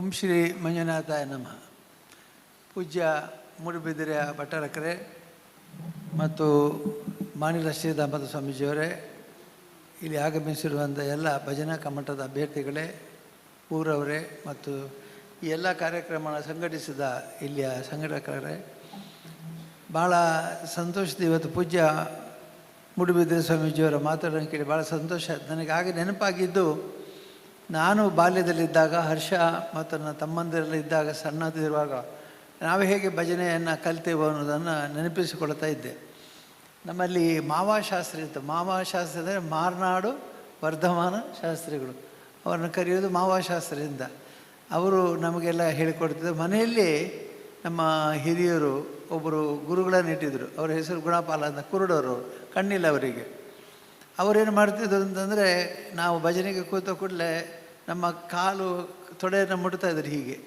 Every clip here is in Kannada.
ಓಂ ಶ್ರೀ ಮಂಜುನಾಥಾಯ ನಮಃ. ಪೂಜ್ಯ ಮೂಡುಬಿದಿರೆಯ ಭಟ್ಟರಕರೆ ಮತ್ತು ಮಾನಿಲ ಶ್ರೀರಾಮದ ಸ್ವಾಮೀಜಿಯವರೇ, ಇಲ್ಲಿ ಆಗಮಿಸಿರುವಂಥ ಎಲ್ಲ ಭಜನಾ ಕಮ್ಮಟದ ಅಭ್ಯರ್ಥಿಗಳೇ, ಊರವರೇ ಮತ್ತು ಈ ಎಲ್ಲ ಕಾರ್ಯಕ್ರಮ ಸಂಘಟಿಸಿದ ಇಲ್ಲಿಯ ಸಂಘಟಕರೇ ಭಾಳ ಸಂತೋಷದ ಇವತ್ತು ಪೂಜ್ಯ ಮೂಡುಬಿದ್ರೆ ಸ್ವಾಮೀಜಿಯವರ ಮಾತಾಡೋಣ ಕೇಳಿ ಭಾಳ ಸಂತೋಷ. ನನಗೆ ಆಗ ನೆನಪಾಗಿದ್ದು ನಾನು ಬಾಲ್ಯದಲ್ಲಿದ್ದಾಗ ಹರ್ಷ ಮತ್ತು ನನ್ನ ತಮ್ಮಂದಿರಲ್ಲಿದ್ದಾಗ ಸಣ್ಣದಿರುವಾಗ ನಾವು ಹೇಗೆ ಭಜನೆಯನ್ನು ಕಲಿತೇವೋ ಅನ್ನೋದನ್ನು ನೆನಪಿಸಿಕೊಳ್ತಾ ಇದ್ದೆ. ನಮ್ಮಲ್ಲಿ ಮಾವಾಶಾಸ್ತ್ರಿ ಇತ್ತು. ಮಾವಾಶಾಸ್ತ್ರಿ ಅಂದರೆ ಮಾರ್ನಾಡು ವರ್ಧಮಾನ ಶಾಸ್ತ್ರಿಗಳು. ಅವರನ್ನು ಕರೆಯೋದು ಮಾವಾಶಾಸ್ತ್ರಿಯಿಂದ ಅವರು ನಮಗೆಲ್ಲ ಹೇಳಿಕೊಡ್ತಿದ್ದರು ಮನೆಯಲ್ಲಿ ನಮ್ಮ ಹಿರಿಯರು ಒಬ್ಬರು ಗುರುಗಳನ್ನು ಇಟ್ಟಿದ್ದರು ಅವರ ಹೆಸರು ಗುಣಪಾಲ ಅಂತ ಕುರುಡವರು ಕಣ್ಣಿಲ್ಲ ಅವರಿಗೆ. ಅವರೇನು ಮಾಡ್ತಿದ್ರು ಅಂತಂದರೆ ನಾವು ಭಜನೆಗೆ ಕೂತ ಕೂಡಲೇ ನಮ್ಮ ಕಾಲು ತೊಡೆಯನ್ನು ಮುಟ್ತಾ ಇದ್ರು ಹೀಗೆ.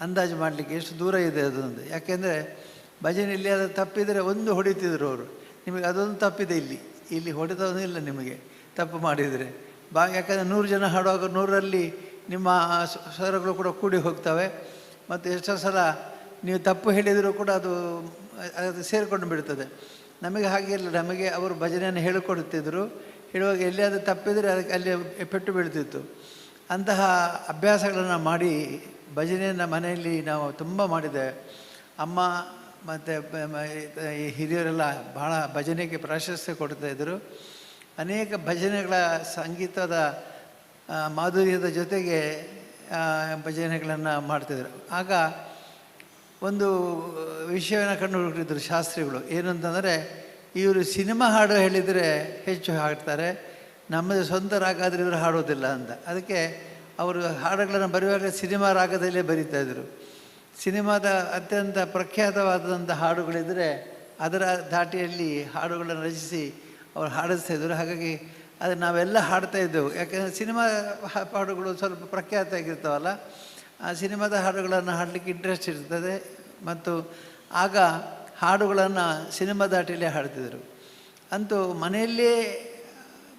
ಅಂದಾಜು ಮಾಡಲಿಕ್ಕೆ ಎಷ್ಟು ದೂರ ಇದೆ ಅದು ಅಂತ. ಯಾಕೆಂದರೆ ಭಜನೆಯಲ್ಲಿ ಅದು ತಪ್ಪಿದರೆ ಒಂದು ಹೊಡಿತಿದ್ರು ಅವರು. ನಿಮಗೆ ಅದೊಂದು ತಪ್ಪಿದೆ ಇಲ್ಲಿ. ಇಲ್ಲಿ ಹೊಡೆದೋದಿಲ್ಲ ನಿಮಗೆ ತಪ್ಪು ಮಾಡಿದರೆ. ಬಾ, ಯಾಕಂದರೆ ನೂರು ಜನ ಹಾಡುವಾಗ ನೂರಲ್ಲಿ ನಿಮ್ಮ ಸ್ವರಗಳು ಕೂಡ ಕೂಡಿ ಹೋಗ್ತವೆ. ಮತ್ತು ಎಷ್ಟೋ ಸಲ ನೀವು ತಪ್ಪು ಹೇಳಿದರೂ ಕೂಡ ಅದು ಅದು ಸೇರಿಕೊಂಡು ಬಿಡ್ತದೆ. ನಮಗೆ ಹಾಗೆ ಇಲ್ಲ. ನಮಗೆ ಅವರು ಭಜನೆಯನ್ನು ಹೇಳಿಕೊಡುತ್ತಿದ್ದರು ಹೇಳುವಾಗ ಎಲ್ಲಿಯಾದರೂ ತಪ್ಪಿದರೆ ಅದಕ್ಕೆ ಅಲ್ಲಿ ಪೆಟ್ಟು ಬೀಳ್ತಿತ್ತು. ಅಂತಹ ಅಭ್ಯಾಸಗಳನ್ನು ಮಾಡಿ ಭಜನೆಯನ್ನು ಮನೆಯಲ್ಲಿ ನಾವು ತುಂಬ ಮಾಡಿದೆ. ಅಮ್ಮ ಮತ್ತು ಈ ಹಿರಿಯರೆಲ್ಲ ಭಾಳ ಭಜನೆಗೆ ಪ್ರಾಶಸ್ತ್ಯ ಕೊಡ್ತಾ ಇದ್ದರು ಅನೇಕ ಭಜನೆಗಳ ಸಂಗೀತದ ಮಾಧುರ್ಯದ ಜೊತೆಗೆ ಭಜನೆಗಳನ್ನು ಮಾಡ್ತಿದ್ರು ಆಗ ಒಂದು ವಿಷಯವನ್ನು ಕಂಡು ಹುಡುಕಿದ್ರು ಶಾಸ್ತ್ರಿಗಳು. ಏನು ಅಂತಂದರೆ ಇವರು ಸಿನಿಮಾ ಹಾಡು ಹೇಳಿದರೆ ಹೆಚ್ಚು ಹಾಡ್ತಾರೆ. ನಮ್ಮದು ಸ್ವಂತ ರಾಗ ಆದರೆ ಇವರು ಹಾಡೋದಿಲ್ಲ ಅಂತ. ಅದಕ್ಕೆ ಅವರು ಹಾಡುಗಳನ್ನು ಬರೆಯುವಾಗ ಸಿನಿಮಾ ರಾಗದಲ್ಲೇ ಬರೀತಾ ಇದ್ರು. ಸಿನಿಮಾದ ಅತ್ಯಂತ ಪ್ರಖ್ಯಾತವಾದಂಥ ಹಾಡುಗಳಿದ್ದರೆ ಅದರ ಧಾಟಿಯಲ್ಲಿ ಹಾಡುಗಳನ್ನು ರಚಿಸಿ ಅವರು ಹಾಡಿಸ್ತಾ ಇದ್ದರು ಹಾಗಾಗಿ ಅದನ್ನು ನಾವೆಲ್ಲ ಹಾಡ್ತಾ ಇದ್ದೆವು. ಯಾಕೆಂದರೆ ಸಿನಿಮಾ ಹಾಡುಗಳು ಸ್ವಲ್ಪ ಪ್ರಖ್ಯಾತ ಆಗಿರ್ತಾವಲ್ಲ, ಆ ಸಿನಿಮಾದ ಹಾಡುಗಳನ್ನು ಹಾಡಲಿಕ್ಕೆ ಇಂಟ್ರೆಸ್ಟ್ ಇರ್ತದೆ. ಮತ್ತು ಆಗ ಹಾಡುಗಳನ್ನು ಸಿನಿಮಾ ದಾಟಿಯಲ್ಲೇ ಹಾಡ್ತಿದ್ರು. ಅಂತೂ ಮನೆಯಲ್ಲೇ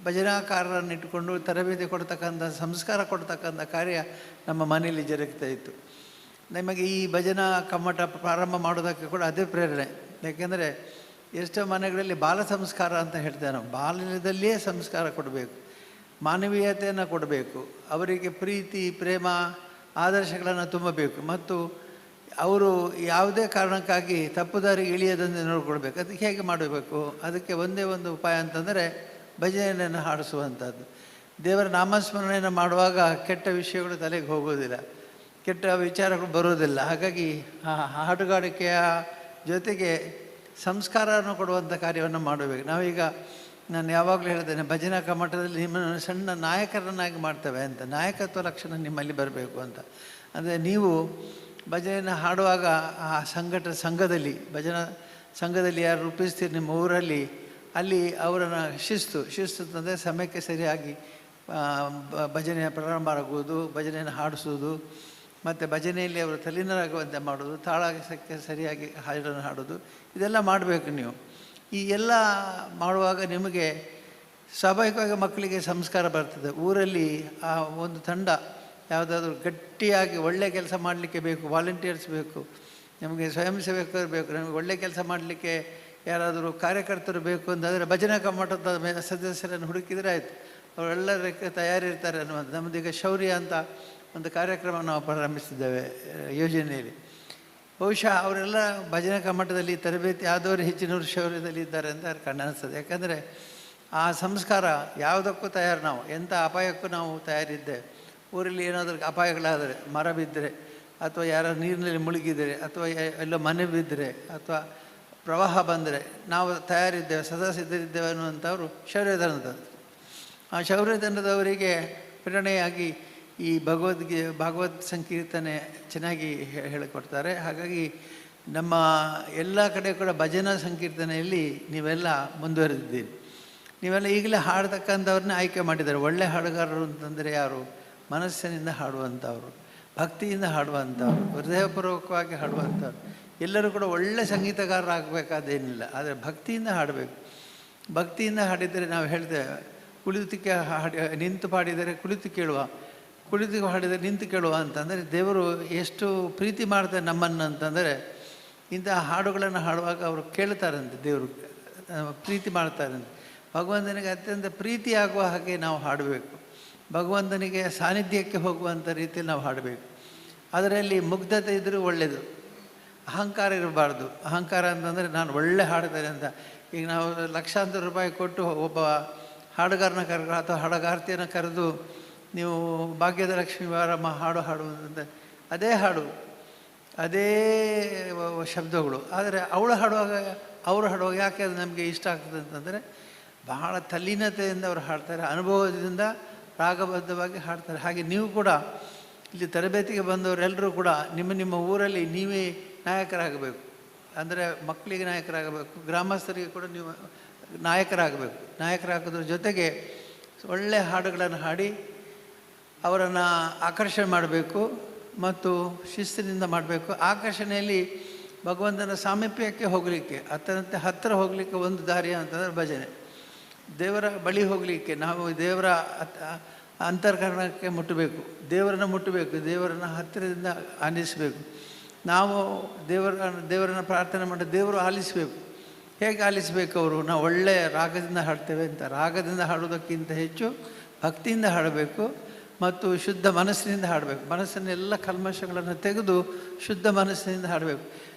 ಭಜನಾಕಾರರನ್ನು ಇಟ್ಟುಕೊಂಡು ತರಬೇತಿ ಕೊಡ್ತಕ್ಕಂಥ, ಸಂಸ್ಕಾರ ಕೊಡ್ತಕ್ಕಂಥ ಕಾರ್ಯ ನಮ್ಮ ಮನೆಯಲ್ಲಿ ಜರುಗ್ತಾ ಇತ್ತು. ನಮಗೆ ಈ ಭಜನಾ ಕಮ್ಮಟ ಪ್ರಾರಂಭ ಮಾಡೋದಕ್ಕೆ ಕೂಡ ಅದೇ ಪ್ರೇರಣೆ. ಯಾಕೆಂದರೆ ಎಷ್ಟೋ ಮನೆಗಳಲ್ಲಿ ಬಾಲ ಸಂಸ್ಕಾರ ಅಂತ ಹೇಳ್ತೇವೆ ನಾವು. ಬಾಲ್ಯದಲ್ಲಿಯೇ ಸಂಸ್ಕಾರ ಕೊಡಬೇಕು. ಮಾನವೀಯತೆಯನ್ನು ಕೊಡಬೇಕು. ಅವರಿಗೆ ಪ್ರೀತಿ, ಪ್ರೇಮ, ಆದರ್ಶಗಳನ್ನು ತುಂಬಬೇಕು. ಮತ್ತು ಅವರು ಯಾವುದೇ ಕಾರಣಕ್ಕಾಗಿ ತಪ್ಪು ದಾರಿಗೆ ಇಳಿಯದಂತೆ ನೋಡ್ಕೊಳ್ಬೇಕು. ಅದಕ್ಕೆ ಹೇಗೆ ಮಾಡಬೇಕು? ಅದಕ್ಕೆ ಒಂದೇ ಒಂದು ಉಪಾಯ ಅಂತಂದರೆ ಭಜನೆಯನ್ನು ಹಾಡಿಸುವಂಥದ್ದು. ದೇವರ ನಾಮಸ್ಮರಣೆಯನ್ನು ಮಾಡುವಾಗ ಕೆಟ್ಟ ವಿಷಯಗಳು ತಲೆಗೆ ಹೋಗೋದಿಲ್ಲ ಕೆಟ್ಟ ವಿಚಾರಗಳು ಬರೋದಿಲ್ಲ ಹಾಗಾಗಿ ಆ ಹಾಡುಗಾರಿಕೆಯ ಜೊತೆಗೆ ಸಂಸ್ಕಾರವನ್ನು ಕೊಡುವಂಥ ಕಾರ್ಯವನ್ನು ಮಾಡಬೇಕು. ನಾವೀಗ ನಾನು ಯಾವಾಗಲೂ ಹೇಳ್ತೇನೆ, ಭಜನಾ ಕಮ್ಮಟದಲ್ಲಿ ನಿಮ್ಮನ್ನು ಸಣ್ಣ ನಾಯಕರನ್ನಾಗಿ ಮಾಡ್ತೇವೆ ಅಂತ. ನಾಯಕತ್ವ ಲಕ್ಷಣ ನಿಮ್ಮಲ್ಲಿ ಬರಬೇಕು ಅಂತ. ಅಂದರೆ ನೀವು ಭಜನೆಯನ್ನು ಹಾಡುವಾಗ ಆ ಸಂಘಟ ಸಂಘದಲ್ಲಿ, ಭಜನಾ ಸಂಘದಲ್ಲಿ ಯಾರು ರೂಪಿಸ್ತೀರಿ ನಿಮ್ಮ ಊರಲ್ಲಿ ಅಲ್ಲಿ ಅವರನ್ನು ಶಿಸ್ತು ಶಿಸ್ತು ತಂದರೆ ಸಮಯಕ್ಕೆ ಸರಿಯಾಗಿ ಭಜನೆ ಪ್ರಾರಂಭ ಆಗುವುದು, ಭಜನೆಯನ್ನು ಹಾಡಿಸೋದು ಮತ್ತು ಭಜನೆಯಲ್ಲಿ ಅವರು ತಲೀನರಾಗುವಂತೆ ಮಾಡೋದು ತಾಳಕ್ಕೆ ಸರಿಯಾಗಿ ಹಾಡನ್ನು ಹಾಡೋದು ಇದೆಲ್ಲ ಮಾಡಬೇಕು ನೀವು. ಈ ಎಲ್ಲ ಮಾಡುವಾಗ ನಿಮಗೆ ಸ್ವಾಭಾವಿಕವಾಗಿ ಮಕ್ಕಳಿಗೆ ಸಂಸ್ಕಾರ ಬರ್ತದೆ. ಊರಲ್ಲಿ ಆ ಒಂದು ತಂಡ ಯಾವುದಾದ್ರೂ ಗಟ್ಟಿಯಾಗಿ ಒಳ್ಳೆಯ ಕೆಲಸ ಮಾಡಲಿಕ್ಕೆ ಬೇಕು ವಾಲಂಟಿಯರ್ಸ್ ಬೇಕು, ನಮಗೆ ಸ್ವಯಂ ಸೇವಕರು ಬೇಕು, ನಮಗೆ ಒಳ್ಳೆಯ ಕೆಲಸ ಮಾಡಲಿಕ್ಕೆ ಯಾರಾದರೂ ಕಾರ್ಯಕರ್ತರು ಬೇಕು ಅಂತಂದರೆ ಭಜನಾ ಕಮ್ಮಟದ ಸದಸ್ಯರನ್ನು ಹುಡುಕಿದರೆ ಆಯಿತು. ಅವರೆಲ್ಲರಕ್ಕೆ ತಯಾರಿರ್ತಾರೆ ಅನ್ನುವಂಥ ನಮ್ಮದೀಗ ಶೌರ್ಯ ಅಂತ ಒಂದು ಕಾರ್ಯಕ್ರಮ ನಾವು ಪ್ರಾರಂಭಿಸಿದ್ದೇವೆ ಯೋಜನೆಯಲ್ಲಿ. ಬಹುಶಃ ಅವರೆಲ್ಲ ಭಜನಾ ಕಮ್ಮಟದಲ್ಲಿ ತರಬೇತಿ ಆದವರು ಹೆಚ್ಚಿನವರು ಶೌರ್ಯದಲ್ಲಿ ಇದ್ದಾರೆ ಅಂತ ಕಣ್ಣನಿಸ್ತದೆ ಯಾಕಂದರೆ ಆ ಸಂಸ್ಕಾರ ಯಾವುದಕ್ಕೂ ತಯಾರು ನಾವು, ಎಂಥ ಅಪಾಯಕ್ಕೂ ನಾವು ತಯಾರಿದ್ದೆ. ಊರಲ್ಲಿ ಏನಾದರೂ ಅಪಾಯಗಳಾದರೆ, ಮರ ಬಿದ್ದರೆ, ಅಥವಾ ಯಾರೋ ನೀರಿನಲ್ಲಿ ಮುಳುಗಿದರೆ, ಅಥವಾ ಎಲ್ಲೋ ಮನೆ ಬಿದ್ದರೆ, ಅಥವಾ ಪ್ರವಾಹ ಬಂದರೆ ನಾವು ತಯಾರಿದ್ದೇವೆ ಸದಾ ಸಿದ್ಧರಿದ್ದೇವೆ ಅನ್ನುವಂಥವ್ರು ಶೌರ್ಯಧನದವರು ಆ ಶೌರ್ಯಧನದವರಿಗೆ ಪ್ರೇರಣೆಯಾಗಿ ಈ ಭಗವದ್ಗಿ, ಭಾಗವತ್ ಸಂಕೀರ್ತನೆ ಚೆನ್ನಾಗಿ ಹೇಳಿಕೊಡ್ತಾರೆ. ಹಾಗಾಗಿ ನಮ್ಮ ಎಲ್ಲ ಕಡೆ ಕೂಡ ಭಜನಾ ಸಂಕೀರ್ತನೆಯಲ್ಲಿ ನೀವೆಲ್ಲ ಮುಂದುವರೆದಿದ್ದೀರಿ. ನೀವೆಲ್ಲ ಈಗಲೇ ಹಾಡ್ತಕ್ಕಂಥವ್ರನ್ನ ಆಯ್ಕೆ ಮಾಡಿದ್ದಾರೆ. ಒಳ್ಳೆ ಹಾಡುಗಾರರು ಅಂತಂದರೆ ಯಾರು? ಮನಸ್ಸಿನಿಂದ ಹಾಡುವಂಥವ್ರು, ಭಕ್ತಿಯಿಂದ ಹಾಡುವಂಥವ್ರು, ಹೃದಯಪೂರ್ವಕವಾಗಿ ಹಾಡುವಂಥವ್ರು. ಎಲ್ಲರೂ ಕೂಡ ಒಳ್ಳೆ ಸಂಗೀತಗಾರರಾಗಬೇಕಾದೇನಿಲ್ಲ, ಆದರೆ ಭಕ್ತಿಯಿಂದ ಹಾಡಬೇಕು. ಭಕ್ತಿಯಿಂದ ಹಾಡಿದರೆ ನಾವು ಹೇಳ್ತೇವೆ ಕುಳಿತು ಕೇ ಹಾಡಿ, ನಿಂತು ಪಾಡಿದರೆ ಕುಳಿತು ಕೇಳುವ, ಕುಳಿತು ಹಾಡಿದರೆ ನಿಂತು ಕೇಳುವ ಅಂತಂದರೆ ದೇವರು ಎಷ್ಟು ಪ್ರೀತಿ ಮಾಡ್ತಾರೆ ನಮ್ಮನ್ನು ಅಂತಂದರೆ ಇಂಥ ಹಾಡುಗಳನ್ನು ಹಾಡುವಾಗ ಅವರು ಕೇಳ್ತಾರಂತೆ, ದೇವರು ಪ್ರೀತಿ ಮಾಡ್ತಾರಂತೆ. ಭಗವಂತನಿಗೆ ಅತ್ಯಂತ ಪ್ರೀತಿಯಾಗುವ ಹಾಗೆ ನಾವು ಹಾಡಬೇಕು. ಭಗವಂತನಿಗೆ ಸಾನ್ನಿಧ್ಯಕ್ಕೆ ಹೋಗುವಂಥ ರೀತಿಯಲ್ಲಿ ನಾವು ಹಾಡಬೇಕು. ಅದರಲ್ಲಿ ಮುಗ್ಧತೆ ಇದ್ದರೂ ಒಳ್ಳೆಯದು. ಅಹಂಕಾರ ಇರಬಾರ್ದು. ಅಹಂಕಾರ ಅಂತಂದರೆ ನಾನು ಒಳ್ಳೆ ಹಾಡ್ತಾರೆ ಅಂತ. ಈಗ ನಾವು ಲಕ್ಷಾಂತರ ರೂಪಾಯಿ ಕೊಟ್ಟು ಒಬ್ಬ ಹಾಡುಗಾರನ ಕರೆದು ಅಥವಾ ಹಾಡುಗಾರ್ತಿಯನ್ನು ಕರೆದು ನೀವು ಭಾಗ್ಯದ ಲಕ್ಷ್ಮೀ ವಾರಮ್ಮ ಹಾಡು ಹಾಡುವಂತ ಅದೇ ಹಾಡು. ಅದೇ ಶಬ್ದಗಳು. ಆದರೆ ಅವಳು ಹಾಡುವಾಗ, ಅವರು ಹಾಡುವಾಗ ಯಾಕೆ ಅದು ನಮಗೆ ಇಷ್ಟ ಆಗ್ತದೆ ಅಂತಂದರೆ ಬಹಳ ತಲ್ಲೀನತೆಯಿಂದ ಅವರು ಹಾಡ್ತಾರೆ. ಅನುಭವದಿಂದ ರಾಗಬದ್ಧವಾಗಿ ಹಾಡ್ತಾರೆ. ಹಾಗೆ ನೀವು ಕೂಡ ಇಲ್ಲಿ ತರಬೇತಿಗೆ ಬಂದವರೆಲ್ಲರೂ ಕೂಡ ನಿಮ್ಮ ನಿಮ್ಮ ಊರಲ್ಲಿ ನೀವೇ ನಾಯಕರಾಗಬೇಕು. ಅಂದರೆ ಮಕ್ಕಳಿಗೆ ನಾಯಕರಾಗಬೇಕು, ಗ್ರಾಮಸ್ಥರಿಗೆ ಕೂಡ ನೀವು ನಾಯಕರಾಗಬೇಕು. ನಾಯಕರಾಗೋದ್ರ ಜೊತೆಗೆ ಒಳ್ಳೆಯ ಹಾಡುಗಳನ್ನು ಹಾಡಿ, ಅವರನ್ನು ಆಕರ್ಷಣೆ ಮಾಡಬೇಕು ಮತ್ತು ಶಿಸ್ತಿನಿಂದ ಮಾಡಬೇಕು. ಆಕರ್ಷಣೆಯಲ್ಲಿ ಭಗವಂತನ ಸಾಮೀಪ್ಯಕ್ಕೆ ಹೋಗಲಿಕ್ಕೆ ಹತ್ತರಂತೆ ಹತ್ತಿರ ಹೋಗಲಿಕ್ಕೆ ಒಂದು ದಾರಿ ಅಂತಂದರೆ ಭಜನೆ. ದೇವರ ಬಳಿ ಹೋಗಲಿಕ್ಕೆ, ನಾವು ದೇವರ ಅಂತರ್ಕರಣಕ್ಕೆ ಮುಟ್ಟಬೇಕು. ದೇವರನ್ನು ಮುಟ್ಟಬೇಕು, ದೇವರನ್ನು ಹತ್ತಿರದಿಂದ ಆಲಿಸಬೇಕು ನಾವು ದೇವರ, ದೇವರನ್ನು ಪ್ರಾರ್ಥನೆ ಮಾಡಿ ದೇವರು ಆಲಿಸಬೇಕು. ಹೇಗೆ ಆಲಿಸಬೇಕು ಅವರು? ನಾವು ಒಳ್ಳೆಯ ರಾಗದಿಂದ ಹಾಡ್ತೇವೆ ಅಂತ. ರಾಗದಿಂದ ಹಾಡೋದಕ್ಕಿಂತ ಹೆಚ್ಚು ಭಕ್ತಿಯಿಂದ ಹಾಡಬೇಕು ಮತ್ತು ಶುದ್ಧ ಮನಸ್ಸಿನಿಂದ ಹಾಡಬೇಕು. ಮನಸ್ಸನ್ನೆಲ್ಲ ಕಲ್ಮಶಗಳನ್ನು ತೆಗೆದು ಶುದ್ಧ ಮನಸ್ಸಿನಿಂದ ಹಾಡಬೇಕು.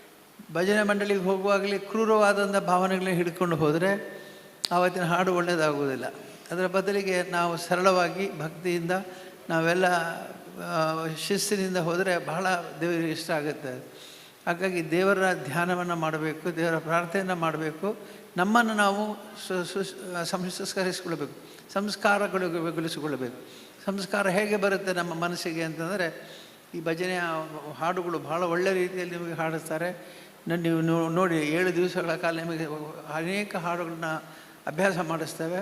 ಭಜನೆ ಮಂಡಳಿಗೆ ಹೋಗುವಾಗಲೇ ಕ್ರೂರವಾದಂಥ ಭಾವನೆಗಳನ್ನ ಹಿಡ್ಕೊಂಡು ಹೋದರೆ ಆವತ್ತಿನ ಹಾಡು ಒಳ್ಳೆಯದಾಗುವುದಿಲ್ಲ. ಅದರ ಬದಲಿಗೆ ನಾವು ಸರಳವಾಗಿ ಭಕ್ತಿಯಿಂದ ನಾವೆಲ್ಲ ಶಿಸ್ತಿನಿಂದ ಹೋದರೆ ಬಹಳ ದೇವರಿಗೆ ಇಷ್ಟ ಆಗುತ್ತೆ. ಹಾಗಾಗಿ ದೇವರ ಧ್ಯಾನವನ್ನು ಮಾಡಬೇಕು, ದೇವರ ಪ್ರಾರ್ಥನೆಯನ್ನು ಮಾಡಬೇಕು. ನಮ್ಮನ್ನು ನಾವು ಸು ಸಂಸ್ಕರಿಸಿಕೊಳ್ಬೇಕು ಸಂಸ್ಕಾರಗೊಳಿಸಿಕೊಳ್ಳಬೇಕು ಸಂಸ್ಕಾರ ಹೇಗೆ ಬರುತ್ತೆ ನಮ್ಮ ಮನಸ್ಸಿಗೆ ಅಂತಂದರೆ, ಈ ಭಜನೆಯ ಹಾಡುಗಳು ಬಹಳ ಒಳ್ಳೆಯ ರೀತಿಯಲ್ಲಿ ನಿಮಗೆ ಹಾಡುತ್ತಾರೆ. ನೀವು ನೋಡಿ, ಏಳು ದಿವಸಗಳ ಕಾಲ ನಿಮಗೆ ಅನೇಕ ಹಾಡುಗಳನ್ನ ಅಭ್ಯಾಸ ಮಾಡಿಸ್ತೇವೆ.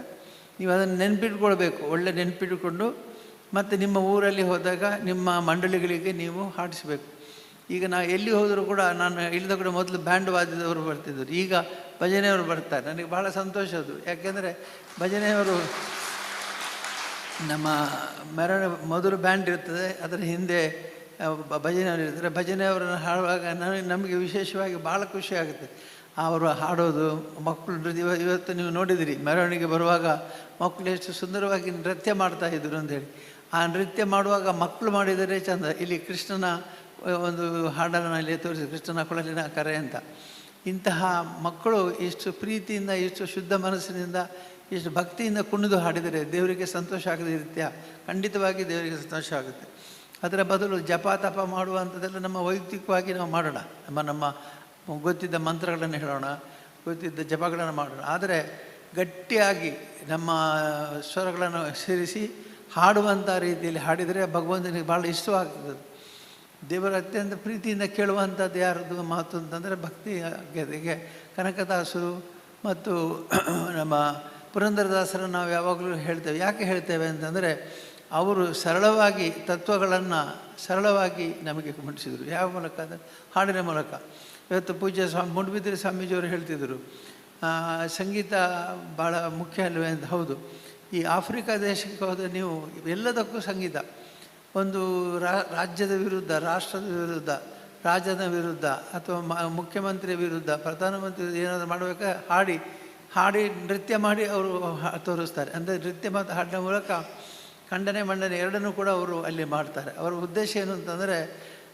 ನೀವು ಅದನ್ನು ನೆನಪಿಟ್ಕೊಳ್ಬೇಕು, ಒಳ್ಳೆ ನೆನಪಿಟ್ಕೊಂಡು ಮತ್ತು ನಿಮ್ಮ ಊರಲ್ಲಿ ಹೋದಾಗ ನಿಮ್ಮ ಮಂಡಳಿಗಳಿಗೆ ನೀವು ಹಾಡಿಸಬೇಕು. ಈಗ ನಾವು ಎಲ್ಲಿ ಹೋದರೂ ಕೂಡ ನಾನು ಇಳಿದ ಕೂಡ ಮೊದಲು ಬ್ಯಾಂಡ್ ವಾದ್ಯದವರು ಬರ್ತಿದ್ದರು. ಈಗ ಭಜನೆಯವರು ಬರ್ತಾರೆ. ನನಗೆ ಬಹಳ ಸಂತೋಷ ಅದು. ಯಾಕೆಂದರೆ ಭಜನೆಯವರು ನಮ್ಮ ಮೆರವಣ ಮೊದಲು ಬ್ಯಾಂಡ್ ಇರ್ತದೆ, ಅದರ ಹಿಂದೆ ಭಜನೆಯವರು ಇರ್ತಾರೆ. ಭಜನೆಯವರನ್ನು ಹಾಡುವಾಗ ನನಗೆ, ನಮಗೆ ವಿಶೇಷವಾಗಿ ಭಾಳ ಖುಷಿ ಆಗುತ್ತೆ. ಅವರು ಹಾಡೋದು ಮಕ್ಕಳು ಇವತ್ತು ನೀವು ನೋಡಿದಿರಿ, ಮೆರವಣಿಗೆ ಬರುವಾಗ ಮಕ್ಕಳು ಎಷ್ಟು ಸುಂದರವಾಗಿ ನೃತ್ಯ ಮಾಡ್ತಾಯಿದ್ರು ಅಂತೇಳಿ ಆ ನೃತ್ಯ ಮಾಡುವಾಗ ಮಕ್ಕಳು ಮಾಡಿದರೆ ಚಂದ. ಇಲ್ಲಿ ಕೃಷ್ಣನ ಒಂದು ಹಾಡನ್ನು ಇಲ್ಲಿ ತೋರಿಸಿ ಕೃಷ್ಣನ ಕೊಳಲಿನ ಕರೆ ಅಂತ. ಇಂತಹ ಮಕ್ಕಳು ಎಷ್ಟು ಪ್ರೀತಿಯಿಂದ, ಎಷ್ಟು ಶುದ್ಧ ಮನಸ್ಸಿನಿಂದ, ಎಷ್ಟು ಭಕ್ತಿಯಿಂದ ಕುಣಿದು ಹಾಡಿದರೆ ದೇವರಿಗೆ ಸಂತೋಷ ಆಗದೆ ನೃತ್ಯ ಖಂಡಿತವಾಗಿ ದೇವರಿಗೆ ಸಂತೋಷ ಆಗುತ್ತೆ. ಅದರ ಬದಲು ಜಪ ತಪ ಮಾಡುವಂಥದ್ದೆಲ್ಲ ನಮ್ಮ ವೈಯಕ್ತಿಕವಾಗಿ ನಾವು ಮಾಡೋಣ. ನಮ್ಮ ನಮ್ಮ ಗೊತ್ತಿದ್ದ ಮಂತ್ರಗಳನ್ನು ಹೇಳೋಣ, ಗೊತ್ತಿದ್ದ ಜಪಗಳನ್ನು ಮಾಡೋಣ. ಆದರೆ ಗಟ್ಟಿಯಾಗಿ ನಮ್ಮ ಸ್ವರಗಳನ್ನು ಸೇರಿಸಿ ಹಾಡುವಂಥ ರೀತಿಯಲ್ಲಿ ಹಾಡಿದರೆ ಭಗವಂತನಿಗೆ ಭಾಳ ಇಷ್ಟವಾಗ್ತದೆ. ದೇವರ ಅತ್ಯಂತ ಪ್ರೀತಿಯಿಂದ ಕೇಳುವಂಥದ್ದು ಯಾರದು ಮಾತು ಅಂತಂದರೆ ಭಕ್ತಿ ಗೀತೆಗೆ ಕನಕದಾಸರು ಮತ್ತು ನಮ್ಮ ಪುರಂದರದಾಸರನ್ನು ನಾವು ಯಾವಾಗಲೂ ಹೇಳ್ತೇವೆ. ಯಾಕೆ ಹೇಳ್ತೇವೆ ಅಂತಂದರೆ ಅವರು ಸರಳವಾಗಿ ತತ್ವಗಳನ್ನು ಸರಳವಾಗಿ ನಮಗೆ ಮುಟ್ಟಿಸಿದರು. ಯಾವ ಮೂಲಕ ಅಂದರೆ ಹಾಡಿನ ಮೂಲಕ. ಇವತ್ತು ಪೂಜ್ಯ ಸ್ವಾಮಿ ಮುಂಡ್ಬಿದ್ರಿ ಸ್ವಾಮೀಜಿಯವರು ಹೇಳ್ತಿದ್ದರು ಸಂಗೀತ ಭಾಳ ಮುಖ್ಯ ಅಲ್ವೇ ಅಂತ. ಹೌದು. ಈ ಆಫ್ರಿಕಾ ದೇಶಕ್ಕೆ ಹೋದರೆ ನೀವು ಎಲ್ಲದಕ್ಕೂ ಸಂಗೀತ. ಒಂದು ರಾಜ್ಯದ ವಿರುದ್ಧ, ರಾಷ್ಟ್ರದ ವಿರುದ್ಧ, ರಾಜನ ವಿರುದ್ಧ ಅಥವಾ ಮುಖ್ಯಮಂತ್ರಿ ವಿರುದ್ಧ, ಪ್ರಧಾನಮಂತ್ರಿ ಏನಾದರೂ ಮಾಡಬೇಕಾ ಹಾಡಿ ಹಾಡಿ ನೃತ್ಯ ಮಾಡಿ ಅವರು ತೋರಿಸ್ತಾರೆ. ಅಂದರೆ ನೃತ್ಯ ಮತ್ತು ಹಾಡಿನ ಮೂಲಕ ಖಂಡನೆ, ಮಂಡನೆ ಎರಡನ್ನೂ ಕೂಡ ಅವರು ಅಲ್ಲಿ ಮಾಡ್ತಾರೆ. ಅವರ ಉದ್ದೇಶ ಏನು ಅಂತಂದರೆ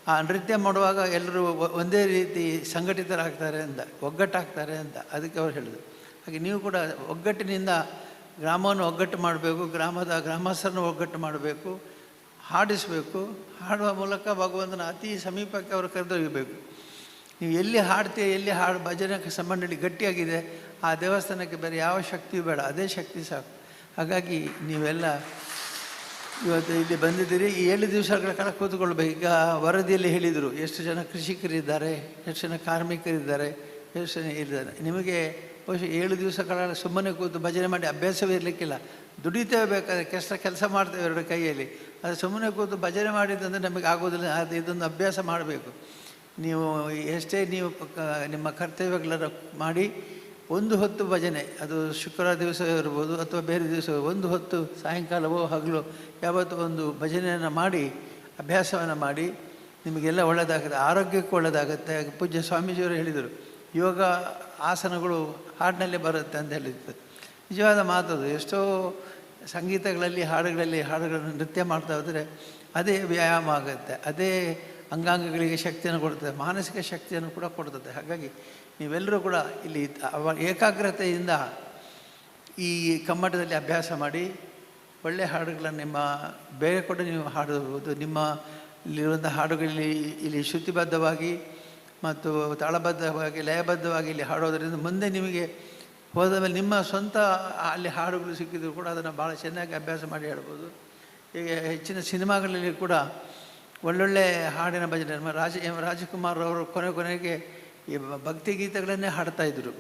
ಆ ನೃತ್ಯ ಮಾಡುವಾಗ ಎಲ್ಲರೂ ಒಂದೇ ರೀತಿ ಸಂಘಟಿತರಾಗ್ತಾರೆ ಅಂತ, ಒಗ್ಗಟ್ಟಾಗ್ತಾರೆ ಅಂತ ಅದಕ್ಕೆ ಅವ್ರು ಹೇಳಿದರು. ಹಾಗೆ ನೀವು ಕೂಡ ಒಗ್ಗಟ್ಟಿನಿಂದ ಗ್ರಾಮವನ್ನು ಒಗ್ಗಟ್ಟು ಮಾಡಬೇಕು, ಗ್ರಾಮದ ಗ್ರಾಮಸ್ಥರನ್ನು ಒಗ್ಗಟ್ಟು ಮಾಡಬೇಕು, ಹಾಡಿಸಬೇಕು. ಹಾಡುವ ಮೂಲಕ ಭಗವಂತನ ಅತಿ ಸಮೀಪಕ್ಕೆ ಅವರು ಕರೆದೊಯ್ಯಬೇಕು. ನೀವು ಎಲ್ಲಿ ಹಾಡ್ತೀಯ, ಎಲ್ಲಿ ಹಾಡು ಭಜನೆ ಸಂಬಂಧಿ ಗಟ್ಟಿಯಾಗಿದೆ, ಆ ದೇವಸ್ಥಾನಕ್ಕೆ ಬೇರೆ ಯಾವ ಶಕ್ತಿಯೂ ಬೇಡ, ಅದೇ ಶಕ್ತಿ ಸಾಕು. ಹಾಗಾಗಿ ನೀವೆಲ್ಲ ಇವತ್ತು ಇಲ್ಲಿ ಬಂದಿದ್ದೀರಿ, ಈ ಏಳು ದಿವಸಗಳ ಕಾಲ ಕೂತ್ಕೊಳ್ಬೇಕು. ಈಗ ವರದಿಯಲ್ಲಿ ಹೇಳಿದರು, ಎಷ್ಟು ಜನ ಕೃಷಿಕರಿದ್ದಾರೆ, ಎಷ್ಟು ಜನ ಕಾರ್ಮಿಕರಿದ್ದಾರೆ, ಎಷ್ಟು ಜನ ಇದ್ದಾರೆ. ನಿಮಗೆ ಬಹುಶಃ ಏಳು ದಿವಸ ಕಾಲ ಸುಮ್ಮನೆ ಕೂತು ಭಜನೆ ಮಾಡಿ ಅಭ್ಯಾಸವೇ ಇರಲಿಕ್ಕಿಲ್ಲ. ದುಡಿತೇವೆ ಬೇಕಾದ್ರೆ ಕೆಲಸ ಕೆಲಸ ಮಾಡ್ತೇವೆ ಎರಡು ಕೈಯಲ್ಲಿ. ಅದು ಸುಮ್ಮನೆ ಕೂತು ಭಜನೆ ಮಾಡಿದ್ದಂದರೆ ನಮಗೆ ಆಗೋದಿಲ್ಲ ಅದು ಇದೊಂದು ಅಭ್ಯಾಸ ಮಾಡಬೇಕು. ನೀವು ಎಷ್ಟೇ ನೀವು ನಿಮ್ಮ ಕರ್ತವ್ಯಗಳನ್ನು ಮಾಡಿ ಒಂದು ಹೊತ್ತು ಭಜನೆ, ಅದು ಶುಕ್ರವಾರ ದಿವಸ ಇರ್ಬೋದು ಅಥವಾ ಬೇರೆ ದಿವಸ ಒಂದು ಹೊತ್ತು ಸಾಯಂಕಾಲವೋ ಹಗಲು ಯಾವತ್ತೂ ಒಂದು ಭಜನೆಯನ್ನು ಮಾಡಿ, ಅಭ್ಯಾಸವನ್ನು ಮಾಡಿ, ನಿಮಗೆಲ್ಲ ಒಳ್ಳೆಯದಾಗುತ್ತೆ ಆರೋಗ್ಯಕ್ಕೂ ಒಳ್ಳೆಯದಾಗುತ್ತೆ ಪೂಜ್ಯ ಸ್ವಾಮೀಜಿಯವರು ಹೇಳಿದರು ಯೋಗ ಆಸನಗಳು ಹಾಡಿನಲ್ಲೇ ಬರುತ್ತೆ ಅಂತ ಹೇಳಿದ್ದು ನಿಜವಾದ ಮಾತದು ಎಷ್ಟೋ ಸಂಗೀತಗಳಲ್ಲಿ ಹಾಡುಗಳಲ್ಲಿ ಹಾಡುಗಳನ್ನು ನೃತ್ಯ ಮಾಡ್ತಾ ಹೋದರೆ ಅದೇ ವ್ಯಾಯಾಮ ಆಗುತ್ತೆ, ಅದೇ ಅಂಗಾಂಗಗಳಿಗೆ ಶಕ್ತಿಯನ್ನು ಕೊಡ್ತದೆ ಮಾನಸಿಕ ಶಕ್ತಿಯನ್ನು ಕೂಡ ಕೊಡ್ತದೆ ಹಾಗಾಗಿ ನೀವೆಲ್ಲರೂ ಕೂಡ ಇಲ್ಲಿ ಏಕಾಗ್ರತೆಯಿಂದ ಈ ಕಮ್ಮಟದಲ್ಲಿ ಅಭ್ಯಾಸ ಮಾಡಿ ಒಳ್ಳೆಯ ಹಾಡುಗಳನ್ನು ನಿಮ್ಮ, ಬೇರೆ ಕೂಡ ನೀವು ಹಾಡಬಹುದು, ನಿಮ್ಮ ಇಲ್ಲಿರುವಂಥ ಹಾಡುಗಳಲ್ಲಿ ಇಲ್ಲಿ ಶ್ರುತಿಬದ್ಧವಾಗಿ ಮತ್ತು ತಾಳಬದ್ಧವಾಗಿ, ಲಯಬದ್ಧವಾಗಿ ಇಲ್ಲಿ ಹಾಡೋದರಿಂದ ಮುಂದೆ ನಿಮಗೆ ಹೋದ ಮೇಲೆ ನಿಮ್ಮ ಸ್ವಂತ ಅಲ್ಲಿ ಹಾಡುಗಳು ಸಿಕ್ಕಿದ್ರು ಕೂಡ ಅದನ್ನು ಭಾಳ ಚೆನ್ನಾಗಿ ಅಭ್ಯಾಸ ಮಾಡಿ ಹೇಳ್ಬೋದು. ಈಗ ಹೆಚ್ಚಿನ ಸಿನಿಮಾಗಳಲ್ಲಿ ಕೂಡ ಒಳ್ಳೊಳ್ಳೆ ಹಾಡಿನ ಭಜನೆ, ನಮ್ಮ ರಾಜ ರಾಜಕುಮಾರ್ ಅವರು ಕೊನೆ ಕೊನೆಗೆ ಈ ಭಕ್ತಿ ಗೀತೆಗಳನ್ನೇ ಹಾಡ್ತಾ ಇದ್ದರು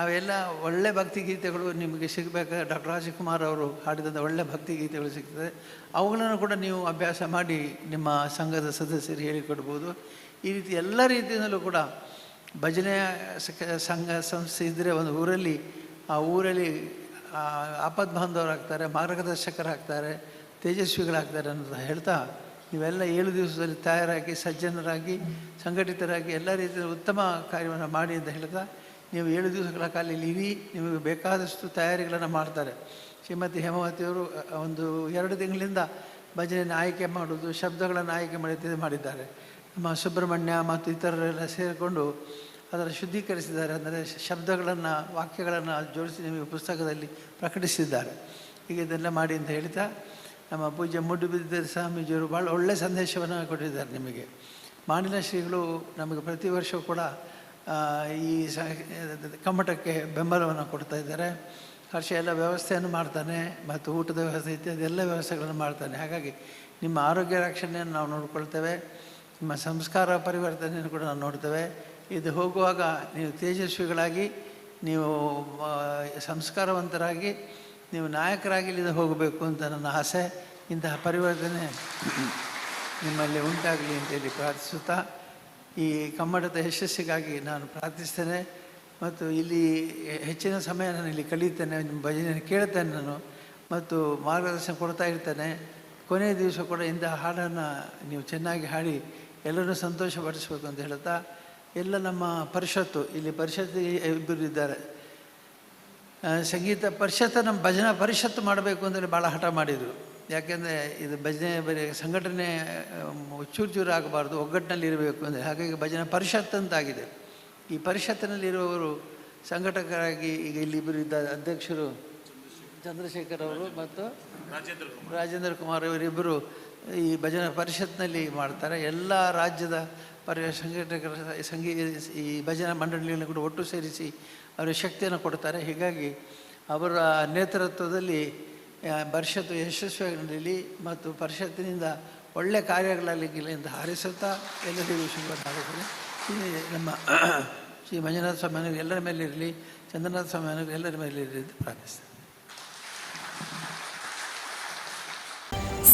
ಅವೆಲ್ಲ ಒಳ್ಳೆ ಭಕ್ತಿ ಗೀತೆಗಳು ನಿಮಗೆ ಸಿಗಬೇಕಾದ್ರೆ ಡಾಕ್ಟರ್ ರಾಜಕುಮಾರ್ ಅವರು ಹಾಡಿದಂಥ ಒಳ್ಳೆ ಭಕ್ತಿ ಗೀತೆಗಳು ಸಿಗ್ತದೆ. ಅವುಗಳನ್ನು ಕೂಡ ನೀವು ಅಭ್ಯಾಸ ಮಾಡಿ ನಿಮ್ಮ ಸಂಘದ ಸದಸ್ಯರು ಹೇಳಿಕೊಡ್ಬೋದು. ಈ ರೀತಿ ಎಲ್ಲ ರೀತಿಯಿಂದಲೂ ಕೂಡ ಭಜನೆ ಸಂಘ, ಸಂಸ್ಥೆ ಇದ್ದರೆ ಒಂದು ಊರಲ್ಲಿ, ಆ ಊರಲ್ಲಿ ಆಪದ್ ಬಾಂಧವರಾಗ್ತಾರೆ ಮಾರ್ಗದರ್ಶಕರಾಗ್ತಾರೆ, ತೇಜಸ್ವಿಗಳಾಗ್ತಾರೆ ಅಂತ ಹೇಳ್ತಾ ನೀವೆಲ್ಲ ಏಳು ದಿವಸದಲ್ಲಿ ತಯಾರಾಗಿ, ಸಜ್ಜನರಾಗಿ, ಸಂಘಟಿತರಾಗಿ ಎಲ್ಲ ರೀತಿಯ ಉತ್ತಮ ಕಾರ್ಯವನ್ನು ಮಾಡಿ ಅಂತ ಹೇಳ್ತಾ ನೀವು ಏಳು ದಿವಸಗಳ ಕಾಲ ಇಲ್ಲಿ ಇರಿ ನಿಮಗೆ ಬೇಕಾದಷ್ಟು ತಯಾರಿಗಳನ್ನು ಮಾಡ್ತಾರೆ. ಶ್ರೀಮತಿ ಹೇಮಾವತಿಯವರು ಒಂದು ಎರಡು ತಿಂಗಳಿಂದ ಭಜನೆಯನ್ನು ಆಯ್ಕೆ ಮಾಡೋದು ಶಬ್ದಗಳನ್ನು ಆಯ್ಕೆ ಮಾಡಿ ಮಾಡಿದ್ದಾರೆ. ನಮ್ಮ ಸುಬ್ರಹ್ಮಣ್ಯ ಮತ್ತು ಇತರರೆಲ್ಲ ಸೇರಿಕೊಂಡು ಅದರ ಶುದ್ಧೀಕರಿಸಿದ್ದಾರೆ. ಅಂದರೆ ಶಬ್ದಗಳನ್ನು, ವಾಕ್ಯಗಳನ್ನು ಜೋಡಿಸಿ ನಿಮಗೆ ಪುಸ್ತಕದಲ್ಲಿ ಪ್ರಕಟಿಸಿದ್ದಾರೆ. ಹೀಗೆ ಇದೆಲ್ಲ ಮಾಡಿ ಅಂತ ಹೇಳ್ತಾ ನಮ್ಮ ಪೂಜ್ಯ ಮುಡ್ಡುಬಿದ್ದ ಸ್ವಾಮೀಜಿಯವರು ಭಾಳ ಒಳ್ಳೆಯ ಸಂದೇಶವನ್ನು ಕೊಟ್ಟಿದ್ದಾರೆ ನಿಮಗೆ. ಮಾಣಿನ ಶ್ರೀಗಳು ನಮಗೆ ಪ್ರತಿ ವರ್ಷ ಕೂಡ ಈ ಸ, ಕಮ್ಮಟಕ್ಕೆ ಬೆಂಬಲವನ್ನು ಕೊಡ್ತಾ ಇದ್ದಾರೆ. ಹರ್ಷ ಎಲ್ಲ ವ್ಯವಸ್ಥೆಯನ್ನು ಮಾಡ್ತಾನೆ ಮತ್ತು ಊಟದ ವ್ಯವಸ್ಥೆ ಇತ್ಯಾದಿ ಎಲ್ಲ ವ್ಯವಸ್ಥೆಗಳನ್ನು ಮಾಡ್ತಾನೆ. ಹಾಗಾಗಿ ನಿಮ್ಮ ಆರೋಗ್ಯ ರಕ್ಷಣೆಯನ್ನು ನಾವು ನೋಡ್ಕೊಳ್ತೇವೆ. ನಿಮ್ಮ ಸಂಸ್ಕಾರ ಪರಿವರ್ತನೆಯನ್ನು ಕೂಡ ನಾವು ನೋಡ್ತೇವೆ. ಇದು ಹೋಗುವಾಗ ನೀವು ತೇಜಸ್ವಿಗಳಾಗಿ, ನೀವು ಸಂಸ್ಕಾರವಂತರಾಗಿ, ನೀವು ನಾಯಕರಾಗಿ ಇಲ್ಲಿಂದ ಹೋಗಬೇಕು ಅಂತ ನನ್ನ ಆಸೆ. ಇಂತಹ ಪರಿವರ್ತನೆ ನಿಮ್ಮಲ್ಲಿ ಉಂಟಾಗಲಿ ಅಂತೇಳಿ ಪ್ರಾರ್ಥಿಸುತ್ತಾ, ಈ ಕಮ್ಮಟದ ಯಶಸ್ಸಿಗಾಗಿ ನಾನು ಪ್ರಾರ್ಥಿಸ್ತೇನೆ. ಮತ್ತು ಇಲ್ಲಿ ಹೆಚ್ಚಿನ ಸಮಯ ನಾನು ಇಲ್ಲಿ ಕಳೀತೇನೆ ನಿಮ್ಮ ಭಜನೆಯನ್ನು ಕೇಳ್ತೇನೆ ನಾನು. ಮತ್ತು ಮಾರ್ಗದರ್ಶನ ಕೊಡ್ತಾ ಇರ್ತೇನೆ. ಕೊನೆಯ ದಿವಸ ಕೂಡ ಇಂತಹ ಹಾಡನ್ನು ನೀವು ಚೆನ್ನಾಗಿ ಹಾಡಿ ಎಲ್ಲರನ್ನೂ ಸಂತೋಷಪಡಿಸಬೇಕು ಅಂತ ಹೇಳ್ತಾ ಎಲ್ಲ ನಮ್ಮ ಪರಿಷತ್ತು ಇಲ್ಲಿ ಪರಿಷತ್ತು ಇಬ್ಬರು ಇದ್ದಾರೆ. ಸಂಗೀತ ಪರಿಷತ್ ನಮ್ಮ ಭಜನಾ ಪರಿಷತ್ತು ಮಾಡಬೇಕು ಅಂದರೆ ಭಾಳ ಹಠ ಮಾಡಿದರು. ಯಾಕೆಂದರೆ ಇದು ಭಜನೆ ಬರೀ ಸಂಘಟನೆ ಚೂರು ಚೂರು ಆಗಬಾರ್ದು ಒಗ್ಗಟ್ಟಿನಲ್ಲಿ ಇರಬೇಕು ಅಂದರೆ. ಹಾಗಾಗಿ ಭಜನಾ ಪರಿಷತ್ ಅಂತಾಗಿದೆ. ಈ ಪರಿಷತ್ತಿನಲ್ಲಿರುವವರು ಸಂಘಟಕರಾಗಿ ಈಗ ಇಲ್ಲಿ ಇಬ್ಬರು ಇದ್ದ ಅಧ್ಯಕ್ಷರು ಚಂದ್ರಶೇಖರ್ ಅವರು ಮತ್ತು ರಾಜೇಂದ್ರ ಕುಮಾರ್. ಇವರಿಬ್ಬರು ಈ ಭಜನಾ ಪರಿಷತ್ನಲ್ಲಿ ಮಾಡ್ತಾರೆ. ಎಲ್ಲ ರಾಜ್ಯದ ಪರಿ ಸಂಘಟಕರ ಸಂಗೀ ಈ ಭಜನಾ ಮಂಡಳಿಯನ್ನು ಕೂಡ ಒಟ್ಟು ಸೇರಿಸಿ ಅವರಿಗೆ ಶಕ್ತಿಯನ್ನು ಕೊಡ್ತಾರೆ. ಹೀಗಾಗಿ ಅವರ ನೇತೃತ್ವದಲ್ಲಿ ಪರಿಷತ್ತು ಯಶಸ್ವಿಯಾಗಿ ನಡೀಲಿ ಮತ್ತು ಪರಿಷತ್ತಿನಿಂದ ಒಳ್ಳೆಯ ಕಾರ್ಯಗಳಲ್ಲಿ ಎಂದು ಹಾರಿಸುತ್ತಾ ಎಲ್ಲರಿಗೂ ಶುಭ ಈ ನಮ್ಮ ಶ್ರೀ ಮಂಜುನಾಥ ಸ್ವಾಮಿಯವರು ಎಲ್ಲರ ಮೇಲೆ ಇರಲಿ ಚಂದ್ರನಾಥ ಸ್ವಾಮಿಯವರು ಎಲ್ಲರ ಮೇಲೆ ಇರಲಿ ಅಂತ ಪ್ರಾರ್ಥಿಸ್ತೇನೆ